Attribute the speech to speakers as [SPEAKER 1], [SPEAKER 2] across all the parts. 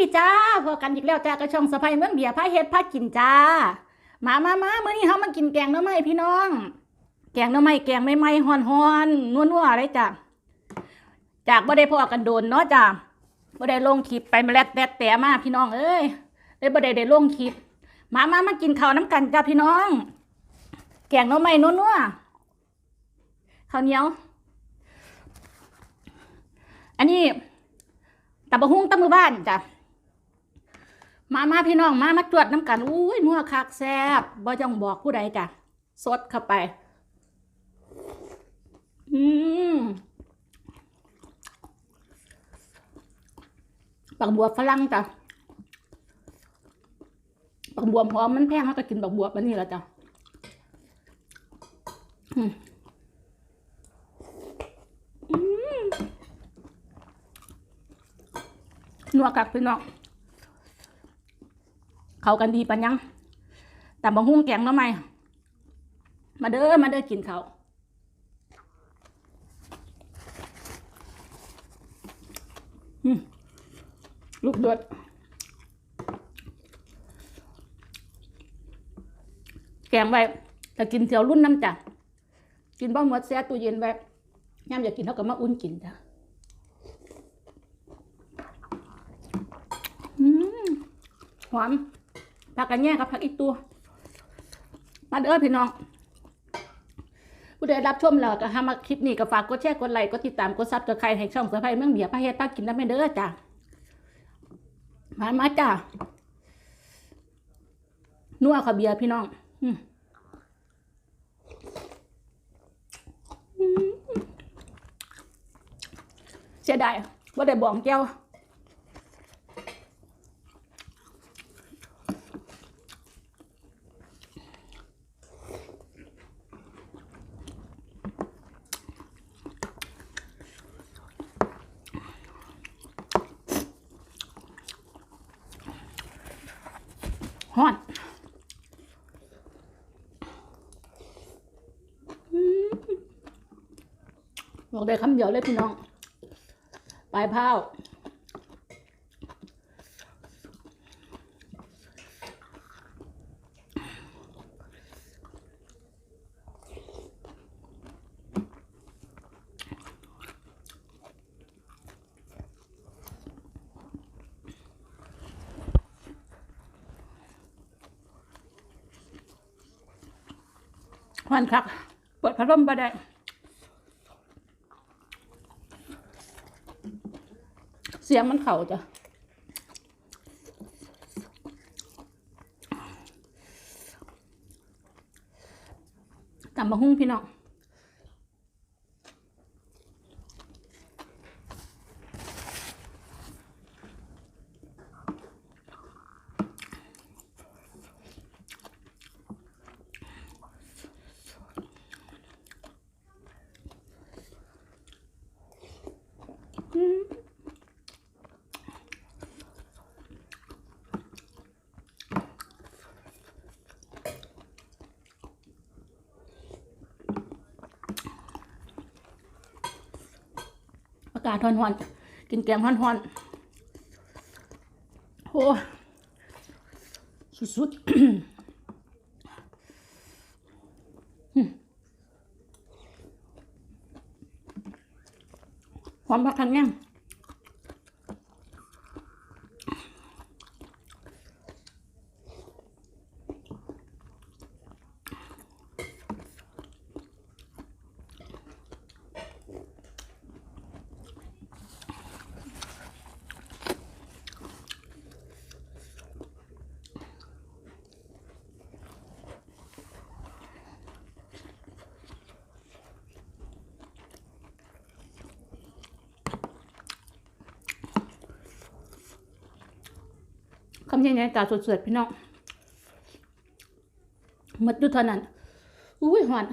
[SPEAKER 1] ดีจ้าพอกันอีกแล้วจ้ากระช่องสะพายเมืองเบียร์พาเฮ็ดพากินจ้า มามามาเมื่อนี้เฮามากินแกงน่อไม้พี่น้อง แกงน่อไม้แกงใหม่ๆฮ้อนๆนัวๆเลยจ้าจากบ่ได้พอกันโดนเนาะจ้าบ่ได้ลงคลิปไปมาแล้วแต่แต่มาพี่น้องเอ้ยเลยบ่ได้ได้ลงคลิป มามามากินข้าวน้ำกันจ้าพี่น้อง แกงน่อไม้นัวๆข้าวเหนียว อันนี้ตับะฮุ้งตำมือบ้านจ้ะ มามาพี่น้องมามาตรวจน้ำกันอุ้ยนัวคักแซบบ่ต้องบอกผู้ใดจ้ะสดเข้าไป อืมปักบัวฝรั่งจ้ะปักบัวหอมมันแพงเขาก็กินปักบัวแบบนี้แหละจ้ะอืมอืมนัวกักพี่น้อง เขากันดีปัญญังแต่บางหุ้งแกงแล้วไหมมาเด้อมาเด้อกินเขาลูกเดือดแกงไว้ถ้ากินเสียวรุ่นน้ำจ้ะกินบ้าหมดแซ่ตู้เย็นไว้ย่ำอยากกินเท่ากับมาอุ่นกินจ้ะอืมหอม ผักกันแย่กับผักอีกตัวมาเด้อพี่น้องผู้ใดรับชมแล้วก็ห้ามาคลิปนี้ก็ฝากกดแชร์กดไลค์กดติดตามกดซับสไครต์ให้ช่องสะพายเมืองเบียร์พาเฮ็ดพากินน้ำแม่เด้อจ้ามามาจ้านัวข้าเบียร์พี่น้องอืมอืมเสียดายว่าได้บองแก้ว ฮอดอืม บอกได้คำเดียวเลยพี่น้องปลายเผาฮอนคัก เปิดพัดลมไปได้ เสียงมันเข่าจ้ะตำบะหุ่งพี่น้อง อากาศร้อนๆ กินแกงร้อนๆโอ้สุดๆอืมหอมผักขังแง่ คำยังไงตาสดๆพี่น้องหมดดูเท่านั้นอุ้ยหอน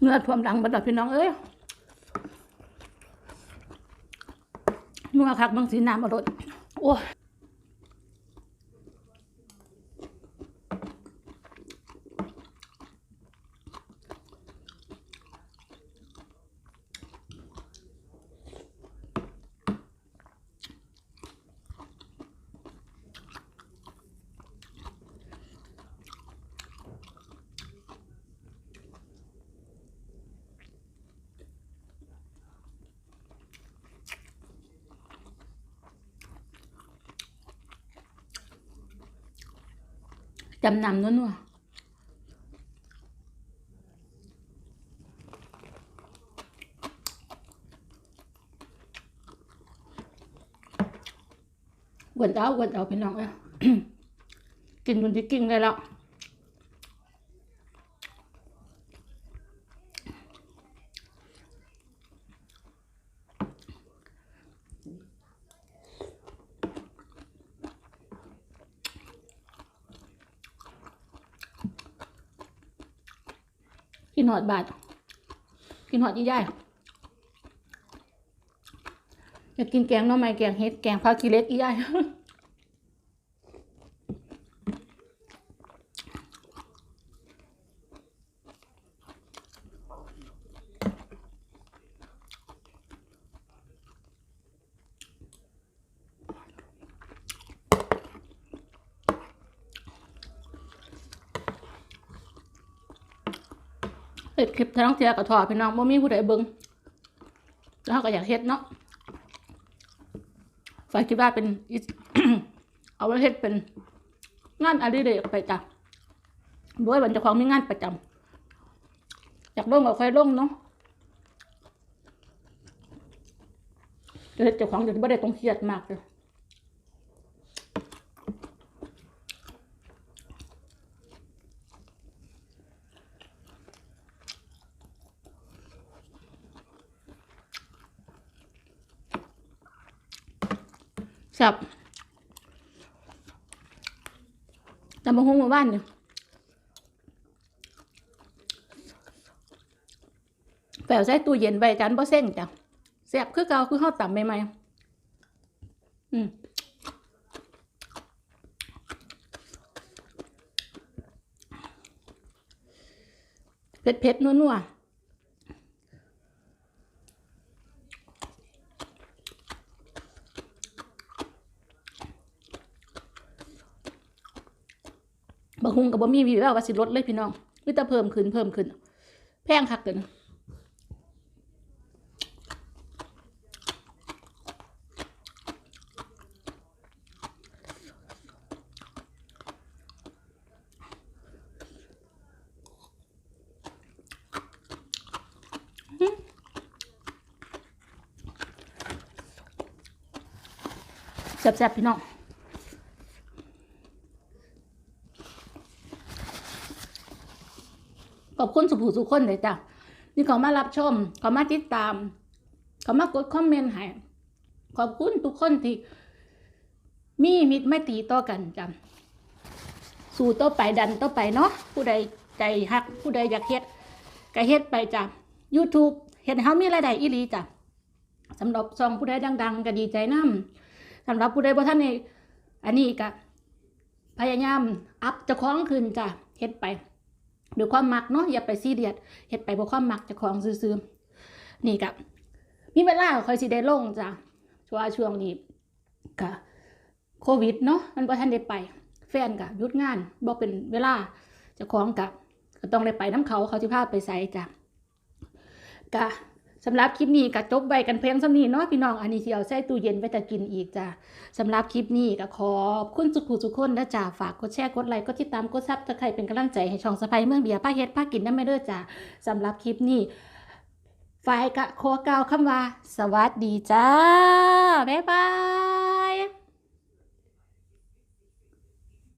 [SPEAKER 1] เนื้อท่วมดังบัดดพี่น้องเอ้ยนัวคักบางสีน้ำอรดโอ้ำนำนัวๆกวนเอากวนเอาพี่น้องเอ้ยกินจนที่กินได้แล้ว หอดบาทกินหอดยี่ย่ายอยากกินแกงน้องไม้แกงเฮ็ดแกงผักกีเล็กอีย่าย เฮ็ดคลิปทั้งเทียกับถอดพี่น้องบ่มีผู้ใดเบิ่งแล้วเราก็อยากเฮ็ดเนาะฝากคิดว่าเป็น เอาไว้เฮ็ดเป็นงานอดิเรกไปจ้ะด้วยวันจ้าของมีงานประจำอยากลงก็ค่อยลงเนาะเฮ็ดเจ้าของจะบ่ได้ต้องเครียดมากเลย แซ่บแต่บางห้งหมู่บ้านเนี่ยแปวใส่ตู้เย็นไว้จานบ่เส้นจ้ะแซ่บคือเก่าคือข้าวต่ำใหม่ๆอืมเผ็ดเผ็ดๆนัวๆ บางฮุง กับบ่มีวีแววว่าสิลดเลยพี่น้องมีแต่เพิ่มขึ้นเพิ่มขึ้น แพงคักเกินแซ่บๆพี่น้อง ขอบคุณสุภูสุคนเลยจ้ะนี่ขามารับชมขามาติดตามขามากดคอมเมนต์ให้ขอบคุณทุกคนที่ มีมิตรไม่ตีต่อกันจ้ะสู่ต่อไปดันต่อไปเนาะผู้ใดใจฮัก ผู้ใดอยากเฮ็ดก็เฮ็ดไปจ้ะ YouTube เฮ็ดให้เฮามีรายได้อีหลีจ้ะสำหรับซองผู้ใดดัง ๆ ก็ดีใจนํสำหรับผู้ใดบ่ทันได้อันนี้ก็พยายามอัพเจ้าของขึ้นจ้ะเฮ็ดไป ด้วยความมักเนาะอย่าไปซีเรียสเห็ดไปเพราะความมักจะของซื้อๆนี่กับมีเวลาคอยสิได้ลงจ้ะช่วงช่วงนี้กะโควิดเนาะมันบ่ทันได้ไป แฟนกะยุดงานบ่เป็นเวลาจะของกับก็ต้องได้ไปน้ำเขาเขาสิพาไปใส่จ้ะกะ สำหรับคลิปนี้ก็จบใบกันเพียงสำนีเนาะพี่น้องอันนี้สิเอาใส่ตู้เย็นไว้จะกินอีกจ้ะสำหรับคลิปนี้ก็ขอบคุณสุขุสุขคนนะจ้ะฝากกดแชร์กดไลค์กดติดตามกดซับตะไคร่เป็นกำลังใจให้ช่องสไปเมืองเบียร์ป้าเฮ็ดป้ากินน้ำไม่เด้อจ้ะสำหรับคลิปนี้ฝ่ายกะขอกล่าวคำว่า สวัสดีจ้าบ๊ายบาย